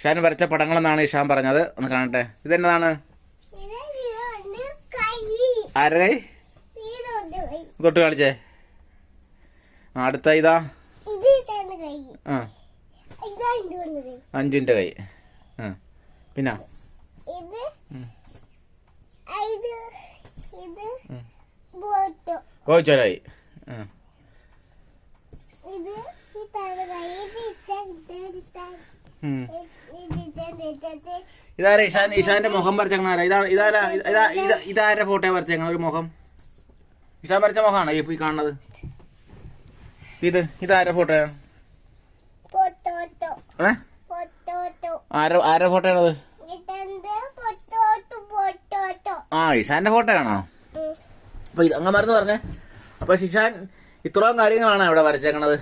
ഇഷാൻ വരച്ച പടങ്ങളെന്നാണ് ഇഷാൻ പറഞ്ഞത്. ഒന്ന് കാണട്ടെ. ഇതെന്നതാണ്? ആരുടെ കൈ? തൊട്ട് കാണിച്ചേ. അടുത്ത ഇതാ. ആ. കൈ. ആ. പിന്നെ? കോച്ചോരായി ആ. ഇതാരാ ഇഷാൻ ഇഷാന്റെ മുഖം വരച്ചേക്കണ ആരാ? ഇതാ ഇതാരാ ഇതാ ഇതാ ഇതാരുടെ ഫോട്ടോ വരച്ചേക്കണ ഒരു മുഖം. ഇഷാൻ വരച്ച മുഖമാണോ? ഈ പോയി കാണുന്നത്. ഇത് ഇതാരുടെ ഫോട്ടോയാ പൊട്ടോട്ടോ. ഏ? പൊട്ടോട്ടോ. ആരുടെ ഫോട്ടോ ആണത്? ആ ഇഷാന്റെ ഫോട്ടോ ആണോ? അപ്പൊ ഇത് അങ്ങ് പറഞ്ഞേ. അപ്പൊ ഇഷാൻ ഇത്രയും കാര്യങ്ങളാണ് അവിടെ വരച്ചേക്കണത്.